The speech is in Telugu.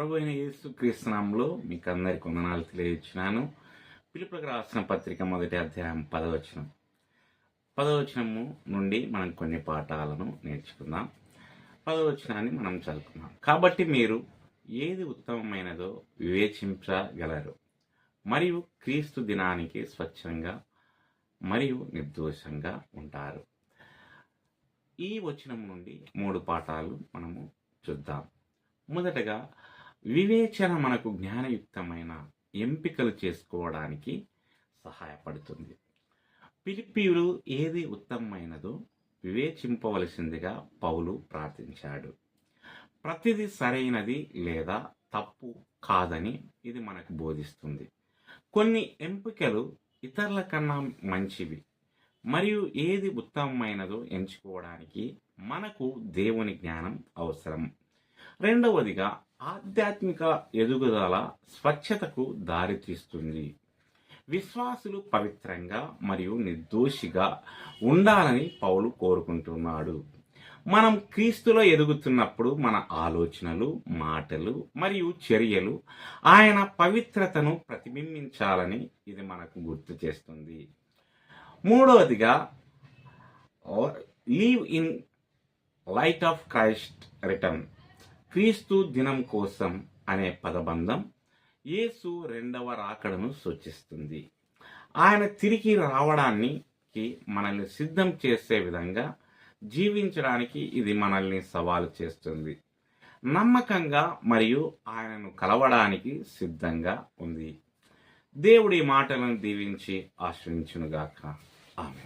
ప్రభు అయిన యేసు క్రీస్తునామంలో మీకు అందరికి వందనాలు తెలియజేస్తున్నాను. పిలుపులకు రాసిన పత్రిక మొదటి అధ్యాయం పదవచనం. పదవచనము నుండి మనం కొన్ని పాఠాలను నేర్చుకుందాం. పదవచనాన్ని మనం చదువుకుందాం. కాబట్టి మీరు ఏది ఉత్తమమైనదో వివేచించగలరు. మరియు క్రీస్తు దినానికి స్వచ్ఛంగా మరియు నిర్దోషంగా ఉంటారు. ఈ వచనం నుండి మూడు పాఠాలు మనము చూద్దాం. మొదటగా వివేచన మనకు జ్ఞానయుక్తమైన ఎంపికలు చేసుకోవడానికి సహాయపడుతుంది. పిలిపిలు ఏది ఉత్తమమైనదో వివేచింపవలసిందిగా పౌలు ప్రార్థించాడు. ప్రతిదీ సరైనది లేదా తప్పు కాదని ఇది మనకు బోధిస్తుంది. కొన్ని ఎంపికలు ఇతరుల కన్నా మంచివి మరియు ఏది ఉత్తమమైనదో ఎంచుకోవడానికి మనకు దేవుని జ్ఞానం అవసరం. రెండవదిగా ఆధ్యాత్మిక ఎదుగుదల స్వచ్ఛతకు దారితీస్తుంది. విశ్వాసులు పవిత్రంగా మరియు నిర్దోషిగా ఉండాలని పౌలు కోరుకుంటున్నాడు. మనం క్రీస్తులో ఎదుగుతున్నప్పుడు మన ఆలోచనలు మాటలు మరియు చర్యలు ఆయన పవిత్రతను ప్రతిబింబించాలని ఇది మనకు గుర్తు చేస్తుంది. మూడవదిగా live in light of Christ return. క్రీస్తు దినం కోసం అనే పదబంధం యేసు రెండవ రాకడను సూచిస్తుంది. ఆయన తిరిగి రావడానికి మనల్ని సిద్ధం చేసే విధంగా జీవించడానికి ఇది మనల్ని సవాలు చేస్తుంది. నమ్మకంగా మరియు ఆయనను కలవడానికి సిద్ధంగా ఉంది. దేవుడి మాటలను దీవించి ఆశ్రయించునుగాక. ఆమె